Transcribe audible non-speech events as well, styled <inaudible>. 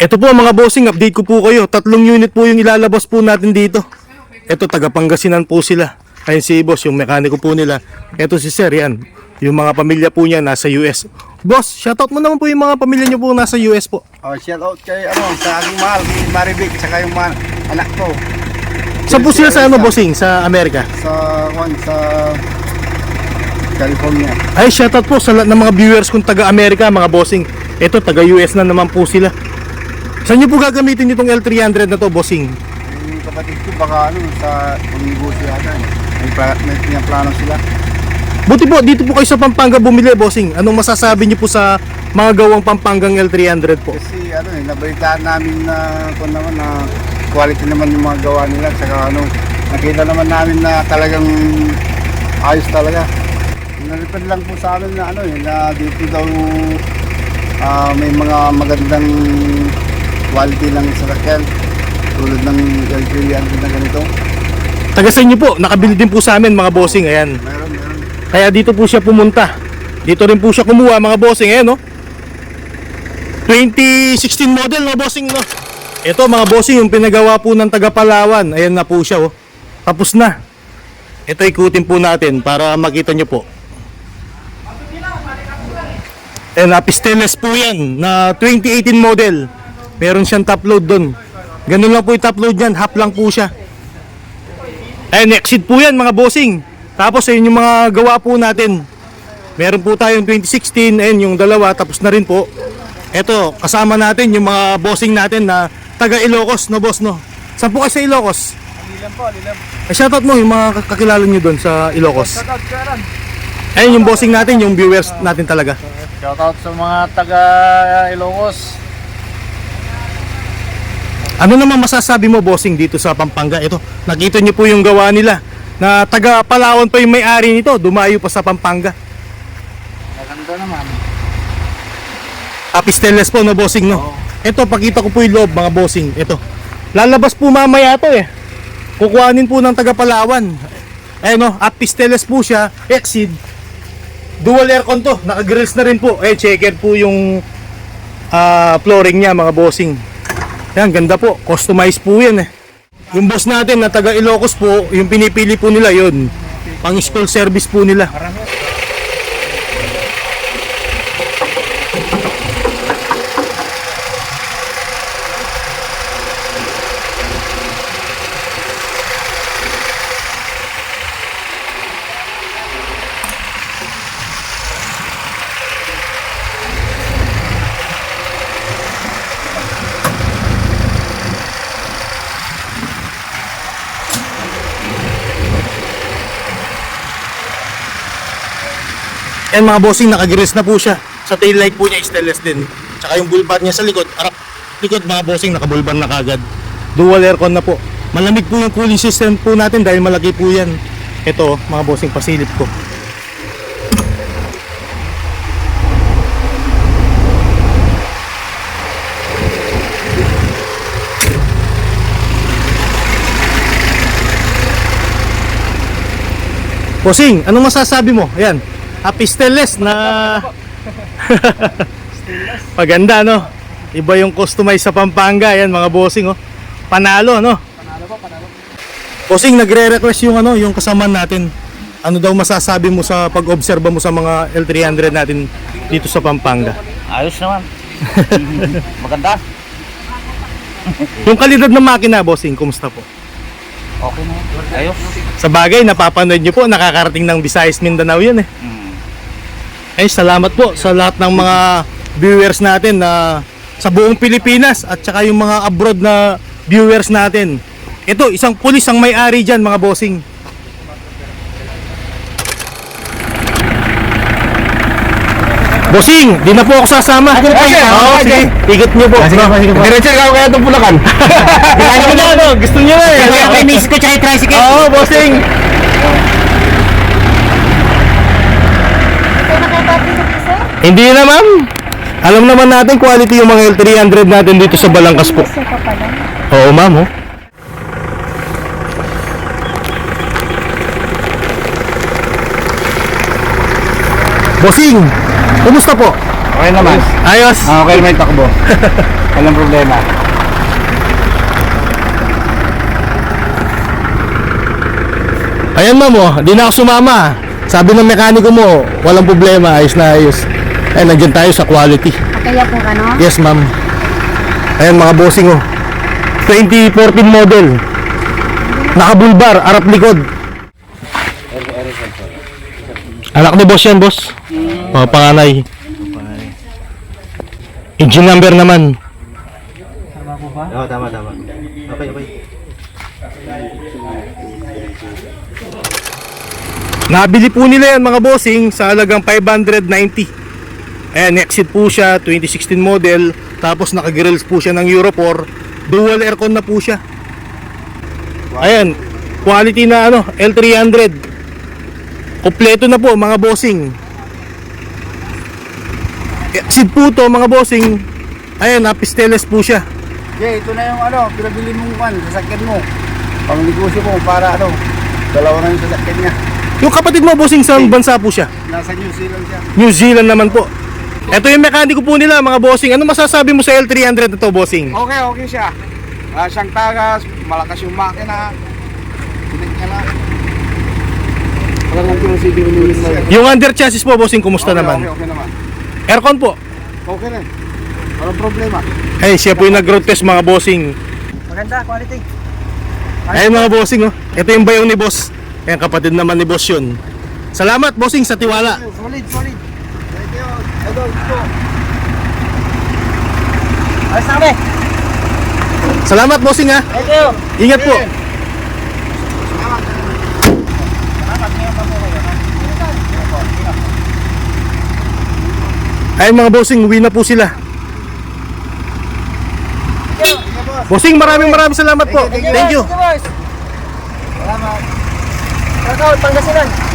Ito po mga bossing, update ko po kayo. Tatlong unit po yung ilalabas po natin dito. Ito, taga Pangasinan po sila. Ayun si boss, yung mekaniko po nila. Ito si sir, yan. Yung mga pamilya po niya nasa US. Boss, shoutout mo naman po yung mga pamilya niyo po nasa US po. Oh, shout out kay ano, sa aking mahal, kay Maribik, saka yung mga anak ko. Saan po sila sa ano bossing? Sa Amerika? Sa, kwan, sa California. Ay, shoutout po sa lahat ng mga viewers kung taga Amerika, mga bossing. Ito, taga US na naman po sila. Saan niyo po gagamitin itong L300 na to, bossing? Yung kapatid ko baka ano, sa pang-negosyo yata. eh. May, pra, may pinaplano sila. Buti po, dito po kayo sa Pampanga bumili, bossing. Anong masasabi niyo po sa mga gawang Pampangang L300 po? Kasi ano eh, nabalitaan namin na kung naman na quality naman yung mga gawa nila. Saka ano, nakita naman namin na talagang ayos talaga. Nalipad lang po sa amin na ano eh, na dito daw ah, may mga magandang quality ng sasakyan. Tulad ng L300 na ganito. Taga sa inyo po, nakabili din po sa amin mga bossing, ayan. Meron, meron. Kaya dito po siya pumunta. Dito rin po siya kumuha mga bossing, ayan no. 2016 model no bossing no. Ito mga bossing yung pinagawa po ng taga Palawan. Ayan na po siya oh. Tapos na. Ito ikutin po natin para makita nyo po. And uh, stainless po yan na 2018 model. Meron siyang top load doon. Ganun lang po yung top load yan. Half lang po siya. And exit po yan mga bossing. Tapos ayun yung mga gawa po natin. Meron po tayong 2016 and yung dalawa tapos na rin po. Ito, kasama natin yung mga bossing natin na taga Ilocos, no boss, no? Saan po kayo sa Ilocos? Alilam po, alilam. Eh, shoutout mo yung mga kakilala nyo doon sa Ilocos. Shoutout. Ayun yung bossing natin, yung viewers natin talaga. Shoutout sa mga taga Ilocos. Ano naman masasabi mo bossing dito sa Pampanga? Ito, nakita nyo po yung gawa nila na taga Palawan pa yung may-ari nito, dumayo pa sa Pampanga. Maganda naman. Happy stainless po no bossing no. Oo. Ito pakita ko po yung loob mga bossing. Ito. Lalabas po mamaya to eh. Kukuhanin po ng taga Palawan. Eh no, happy stainless po siya. Exceed. Dual aircon to. Naka-grills na rin po. Eh checker po yung ah, flooring niya mga bossing. Yan, ganda po. Customized po yan eh. Yung boss natin na taga Ilocos po, yung pinipili po nila yon pang install service po nila. Yan mga bossing, naka-grills na po siya. Sa tail light po niya, stainless din. Tsaka yung bull bar niya sa likod, arap, likod mga bossing, naka-bull bar na kagad. Dual aircon na po. Malamig po yung cooling system po natin dahil malaki po yan. Ito, mga bossing, pasilip ko. Bossing, anong masasabi mo? Ayan, happy stainless na <laughs> Paganda no. Iba yung customize sa Pampanga, ayan mga bossing oh. Panalo no. Panalo po, panalo. Bossing, nagre-request yung ano, yung kasama natin. Ano daw masasabi mo sa pag-obserba mo sa mga L300 natin dito sa Pampanga? Ayos naman. <laughs> Maganda. Yung kalidad ng makina, bossing, kumusta po? Okay na. Ayos. Sa bagay, napapanood nyo po, nakakarating ng Visayas Mindanao yun eh. Mm. Ay, salamat po sa lahat ng mga viewers natin na sa buong Pilipinas at saka yung mga abroad na viewers natin. Ito, isang pulis ang may-ari dyan mga bossing. Bossing, di na po ako sasama. sige, sige. Oo, sige. Ikot niyo po. Sige po, sige po. Diretso ka kaya itong pulakan. <laughs> Gusto niyo na, gusto niyo na eh. Kaya may miss ko tsaka yung tricycle. Oo, bossing. Hindi na ma'am. Alam naman natin quality yung mga L300 natin dito sa Balangkas po. Oo ma'am oh. Bossing, kumusta po? Okay naman. Ayos. Ah, okay naman yung takbo. <laughs> Walang problema. Ayan ma'am oh, di na ako sumama. Sabi ng mekaniko mo, walang problema, ayos na ayos. Ay, nandiyan tayo sa quality. Kaya po ka, no? Yes ma'am. Ayan mga bossing oh. 2014 model. Nakabulbar, arap likod. Anak ni boss yan, boss. Oh, panganay. Engine number naman. Oo, tama, tama. Okay, okay. Nabili po nila yan mga bossing sa halagang 590. Ayan, exit po siya, 2016 model. Tapos naka-grills po siya ng Euro 4. Dual aircon na po siya. Ayan, quality na ano, L300. Kompleto na po mga bossing. Exit po to mga bossing. Ayan, napisteles po siya. Okay, ito na yung ano, pinabili mong kan, sasakyan mo. Pangnegosyo mo para ano, dalawa na yung sasakyan niya. Yung kapatid mo bossing, sa bansa po siya? Nasa New Zealand siya. New Zealand naman po. Ito yung mekaniko po nila mga bossing. Ano masasabi mo sa L300 na to bossing? Okay, okay siya. Ah, siyang tagas, malakas yung makina. Pinig niya lang. Wala lang ulit na. Yung under chassis po bossing, kumusta okay, naman? Okay, okay naman. Aircon po. Okay rin. Walang problema. Eh, siya po yung nag-road test mga bossing. Maganda, quality. Ayun mga bossing oh. Ito yung bayong ni boss. Ayan, kapatid naman ni boss yun. Salamat bossing sa tiwala. Solid, solid. Thank you. Idol, ito. Ayos na kami. Salamat bossing ha. Thank you. Ingat po. Ayun mga bossing, uwi na po sila. Bossing, maraming maraming salamat po. Thank you. Salamat. Pangasinan.